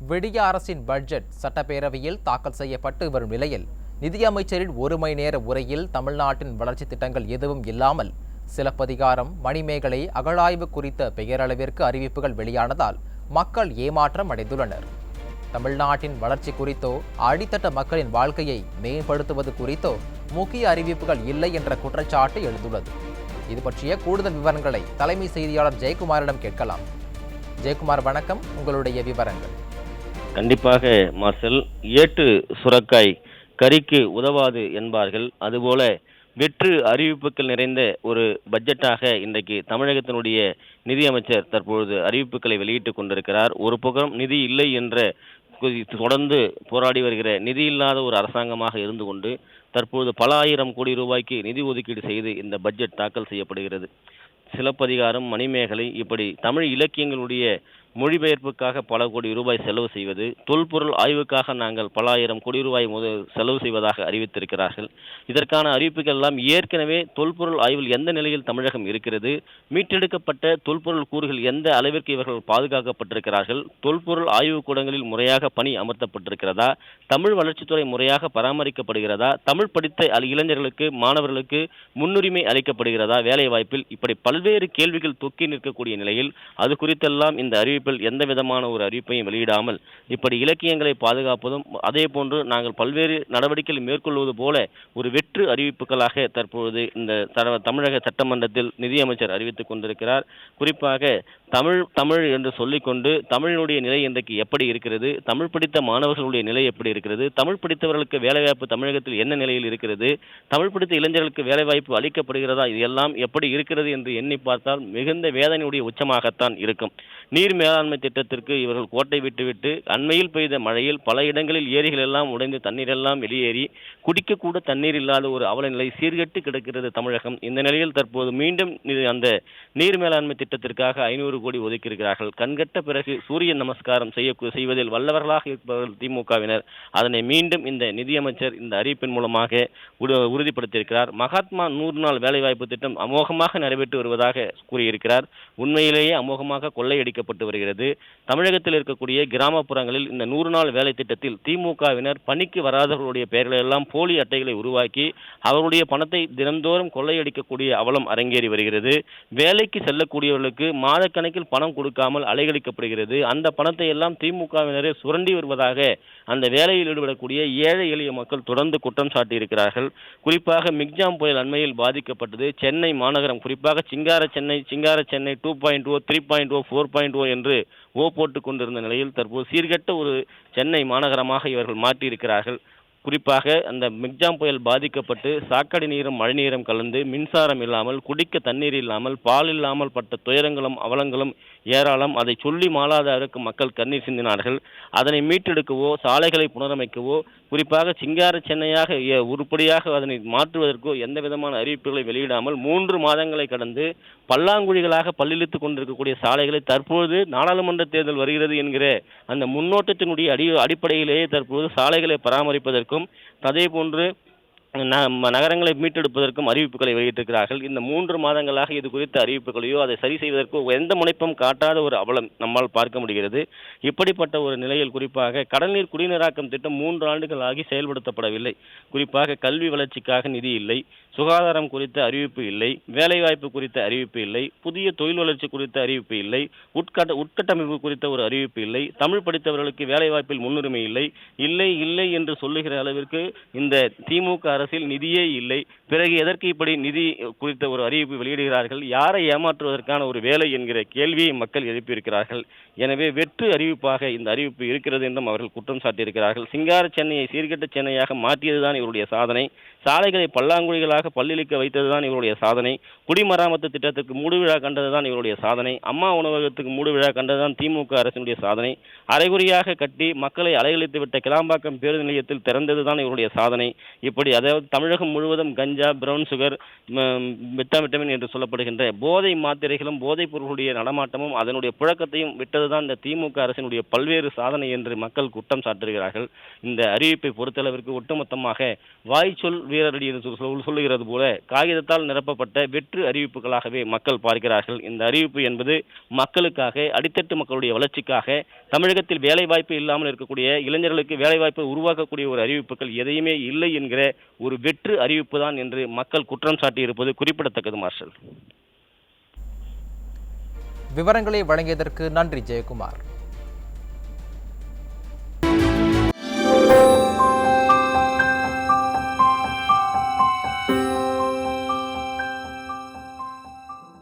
விடிய அரசின் பட்ஜெட் சட்டப்பேரவையில் தாக்கல் செய்யப்பட்டு வரும் நிலையில் நிதியமைச்சரின் ஒரு மணி நேர உரையில் தமிழ்நாட்டின் வளர்ச்சி திட்டங்கள் எதுவும் இல்லாமல் சிலப்பதிகாரம் மணிமேகலை அகழாய்வு குறித்த பெயரளவிற்கு அறிவிப்புகள் வெளியானதால் மக்கள் ஏமாற்றம் அடைந்துள்ளனர். தமிழ்நாட்டின் வளர்ச்சி குறித்தோ அடித்தட்ட மக்களின் வாழ்க்கையை மேம்படுத்துவது குறித்தோ முக்கிய அறிவிப்புகள் இல்லை என்ற குற்றச்சாட்டு எழுந்துள்ளது. இது பற்றிய கூடுதல் விவரங்களை தலைமை செய்தியாளர் ஜெயக்குமாரிடம் கேட்கலாம். ஜெயக்குமார் வணக்கம். உங்களுடைய விவரங்கள். கண்டிப்பாக மார்சல் ஏட்டு சுரக்காய் கறிக்கு உதவாது என்பார்கள். அதுபோல வெற்று அறிவிப்புகள் நிறைந்த ஒரு பட்ஜெட்டாக இன்றைக்கு தமிழகத்தினுடைய நிதியமைச்சர் தற்பொழுது அறிவிப்புகளை வெளியிட்டுக் கொண்டிருக்கிறார். ஒரு புறம் நிதி இல்லை என்ற தொடர்ந்து போராடி வருகிற நிதி இல்லாத ஒரு அரசாங்கமாக இருந்து கொண்டு தற்பொழுது பல ஆயிரம் கோடி ரூபாய்க்கு நிதி ஒதுக்கீடு செய்து இந்த பட்ஜெட் தாக்கல் செய்யப்படுகிறது. சிலப்பதிகாரம் மணிமேகலை இப்படி தமிழ் இலக்கியங்களுடைய மொழிபெயர்ப்புக்காக பல கோடி ரூபாய் செலவு செய்வது தொல்பொருள் ஆய்வுக்காக நாங்கள் பல ஆயிரம் கோடி ரூபாய் முதல் செலவு செய்வதாக அறிவித்திருக்கிறார்கள். இதற்கான அறிவிப்புகள் எல்லாம் ஏற்கனவே தொல்பொருள் ஆய்வில் எந்த நிலையில் தமிழகம் இருக்கிறது மீட்டெடுக்கப்பட்ட தொல்பொருள் கூறுகள் எந்த அளவிற்கு இவர்கள் பாதுகாக்கப்பட்டிருக்கிறார்கள் தொல்பொருள் ஆய்வு கூடங்களில் முறையாக பணி அமர்த்தப்பட்டிருக்கிறதா தமிழ் வளர்ச்சித்துறை முறையாக பராமரிக்கப்படுகிறதா தமிழ் படித்த இளைஞர்களுக்கு மாணவர்களுக்கு முன்னுரிமை அளிக்கப்படுகிறதா வேலை வாய்ப்பில் இப்படி பல்வேறு கேள்விகள் தொக்கி நிற்கக்கூடிய நிலையில் அது குறித்தெல்லாம் இந்த அறிவிப்பு அறிவிப்பில் எந்த விதமான ஒரு அறிவிப்பையும் வெளியிடாமல் இப்படி இலக்கியங்களை பாதுகாப்பதும் அதே போன்று நாங்கள் பல்வேறு நடவடிக்கைகள் மேற்கொள்வது போல ஒரு வெற்று அறிவிப்புகளாக தற்பொழுது இந்த தமிழக சட்டமன்றத்தில் நிதியமைச்சர் அறிவித்துக் கொண்டிருக்கிறார். குறிப்பாக தமிழ் தமிழ் என்று சொல்லிக்கொண்டு தமிழினுடைய நிலை இன்றைக்கு எப்படி இருக்கிறது? தமிழ் படித்த மாணவர்களுடைய நிலை எப்படி இருக்கிறது? தமிழ் படித்தவர்களுக்கு வேலைவாய்ப்பு தமிழகத்தில் என்ன நிலையில் இருக்கிறது? தமிழ் படித்த இளைஞர்களுக்கு வேலைவாய்ப்பு அளிக்கப்படுகிறதா? இது எல்லாம் எப்படி இருக்கிறது என்று எண்ணி பார்த்தால் மிகுந்த வேதனையுடைய உச்சமாகத்தான் இருக்கும். நீர் மேலாண்மை மேலாண்மை திட்டத்திற்கு இவர்கள் கோட்டை விட்டுவிட்டு அண்மையில் பெய்த மழையில் பல இடங்களில் ஏரிகள் எல்லாம் உடைந்து தண்ணீர் எல்லாம் வெளியேறி குடிக்கக்கூட தண்ணீர் இல்லாத ஒரு அவல நிலை சீர்கெட்டு கிடக்கிறது தமிழகம். இந்த நிலையில் தற்போது மீண்டும் அந்த நீர் மேலாண்மை திட்டத்திற்காக ஐநூறு கோடி ஒதுக்கியிருக்கிறார்கள். கண்கட்ட பிறகு சூரிய நமஸ்காரம் செய்ய செய்வதில் வல்லவர்களாக இருப்பவர்கள் திமுகவினர். அதனை மீண்டும் இந்த நிதியமைச்சர் இந்த அறிவிப்பின் மூலமாக உறுதிப்படுத்தியிருக்கிறார். மகாத்மா நூறு நாள் வேலைவாய்ப்பு திட்டம் அமோகமாக நடைபெற்று வருவதாக கூறியிருக்கிறார். உண்மையிலேயே அமோகமாக கொள்ளையடிக்கப்பட்டு வருகிறது. தமிழகத்தில் இருக்கக்கூடிய கிராமப்புறங்களில் இந்த நூறு நாள் வேலை திட்டத்தில் திமுகவினர் பணிக்கு வராதவர்களுடைய பெயர்களை எல்லாம் போலி அட்டைகளை உருவாக்கி அவருடைய பணத்தை தினந்தோறும் கொள்ளையடிக்கக்கூடிய அவலம் அரங்கேறி வருகிறது. வேலைக்கு செல்லக்கூடியவர்களுக்கு மாதக்கணக்கில் பணம் கொடுக்காமல் அலைகழிக்கப்படுகிறது. அந்த பணத்தை எல்லாம் திமுகவினரே சுரண்டி வருவதாக அந்த வேலையில் ஈடுபடக்கூடிய ஏழை எளிய மக்கள் தொடர்ந்து குற்றம் சாட்டியிருக்கிறார்கள். குறிப்பாக மிக்ஜாம் புயல் அண்மையில் பாதிக்கப்பட்டது. சென்னை மாநகரம் குறிப்பாக Singara Chennai Singara Chennai two point O three point O four point O என்று ஓ போட்டுக் கொண்டிருந்த நிலையில் தற்போது சீர்கெட்ட ஒரு சென்னை மாநகரமாக இவர்கள் மாற்றியிருக்கிறார்கள். குறிப்பாக அந்த மிக்ஜாம் புயல் பாதிக்கப்பட்டு சாக்கடை நீரும் மழைநீரும் கலந்து மின்சாரம் இல்லாமல் குடிக்க தண்ணீர் இல்லாமல் பால் இல்லாமல் பட்ட துயரங்களும் அவலங்களும் ஏராளம். அதை சொல்லி மாளாத மக்கள் கண்ணீர் சிந்தினார்கள். அதனை மீட்டெடுக்கவோ சாலைகளை புனரமைக்கவோ குறிப்பாக சிங்கார சென்னையாக உருப்படியாக அதனை மாற்றுவதற்கோ எந்த விதமான அறிவிப்புகளை வெளியிடாமல் மூன்று மாதங்களை கடந்து பல்லாங்குழிகளாக பல்லிழித்துக் கொண்டிருக்கக்கூடிய சாலைகளை தற்பொழுது நாடாளுமன்ற தேர்தல் வருகிறது என்கிற அந்த முன்னோட்டத்தினுடைய அடி அடிப்படையிலேயே தற்போது சாலைகளை பராமரிப்பதற்கும் அதே போன்று ந- ம- நகரங்களை மீட்டெடுப்பதற்கும் அறிவிப்புகளை வெளியிட்டிருக்கிறார்கள். இந்த மூன்று மாதங்களாக இது குறித்த அறிவிப்புகளையோ அதை சரி செய்வதற்கோ எந்த முனைப்பும் காட்டாத ஒரு அவலம் நம்மால் பார்க்க முடிகிறது. இப்படிப்பட்ட ஒரு நிலையில் குறிப்பாக கடல்நீர் குடிநீராக்கம் திட்டம் மூன்று ஆண்டுகள் ஆகி செயல்படுத்தப்படவில்லை. குறிப்பாக கல்வி வளர்ச்சிக்காக நிதி இல்லை. சுகாதாரம் குறித்த அறிவிப்பு இல்லை. வேலைவாய்ப்பு குறித்த அறிவிப்பு இல்லை. புதிய தொழில் வளர்ச்சி குறித்த அறிவிப்பு இல்லை. உட்கட்ட உட்கட்டமைப்பு குறித்த ஒரு அறிவிப்பு இல்லை. தமிழ் படித்தவர்களுக்கு வேலைவாய்ப்பில் முன்னுரிமை இல்லை. இல்லை இல்லை என்று சொல்லுகிற அளவிற்கு இந்த திமுக அரசு அரசில் நிதியே இல்லை. பிறகு எதற்கு இப்படி நிதி குறித்த ஒரு அறிவிப்பு வெளியிடுகிறார்கள்? யாரை ஏமாற்றுவதற்கான ஒரு வேலை என்கிற கேள்வியை மக்கள் எழுப்பியிருக்கிறார்கள். எனவே வெற்று அறிவிப்பாக இந்த அறிவிப்பு இருக்கிறது என்றும் அவர்கள் குற்றம் சாட்டியிருக்கிறார்கள். சிங்கார சென்னையை சீர்கெட்ட சென்னையாக மாற்றியதுதான் இவருடைய சாதனை. சாலைகளை பல்லாங்குழிகளாக பல்லிழிக்க வைத்ததுதான் இவருடைய சாதனை. குடிமராமத்து திட்டத்திற்கு மூடுவிழா கண்டதுதான் இவருடைய சாதனை. அம்மா உணவகத்துக்கு மூடுவிழா கண்டதுதான் திமுக அரசினுடைய சாதனை. அரைகுறியாக கட்டி மக்களை அலைகழித்து விட்ட கிளாம்பாக்கம் பேருந்து நிலையத்தில் திறந்ததுதான் இவருடைய சாதனை. இப்படி அதாவது தமிழகம் முழுவதும் கஞ்சா பிரவுன் சுகர் விட்டாமிட்டமின் என்று சொல்லப்படுகின்ற போதை மாத்திரைகளும் போதைப் பொருளுடைய நடமாட்டமும் அதனுடைய புழக்கத்தையும் விட்டதுதான் இந்த திமுக அரசினுடைய பல்வேறு சாதனை என்று மக்கள் குற்றம் சாட்டுகிறார்கள். இந்த அறிவிப்பை பொறுத்தளவிற்கு ஒட்டுமொத்தமாக வாய்ச்சொல் வீரரடி என்று சொல்~ சொல்லுகிறது போல காகிதத்தால் நிரப்பப்பட்ட வெற்று அறிவிப்புகளாகவே மக்கள் பார்க்கிறார்கள். இந்த அறிவிப்பு என்பது மக்களுக்காக அடித்தட்டு மக்களுடைய வளர்ச்சிக்காக தமிழகத்தில் வேலைவாய்ப்பு இல்லாமல் இருக்கக்கூடிய இளைஞர்களுக்கு வேலைவாய்ப்பை உருவாக்கக்கூடிய ஒரு அறிவிப்புகள் எதையுமே இல்லை என்கிற ஒரு வெற்று அறிவிப்பு தான் என்று மக்கள் குற்றம் சாட்டியிருப்பது குறிப்பிடத்தக்கது மார்ஷல். விவரங்களை வழங்கியதற்கு நன்றி ஜெயக்குமார்.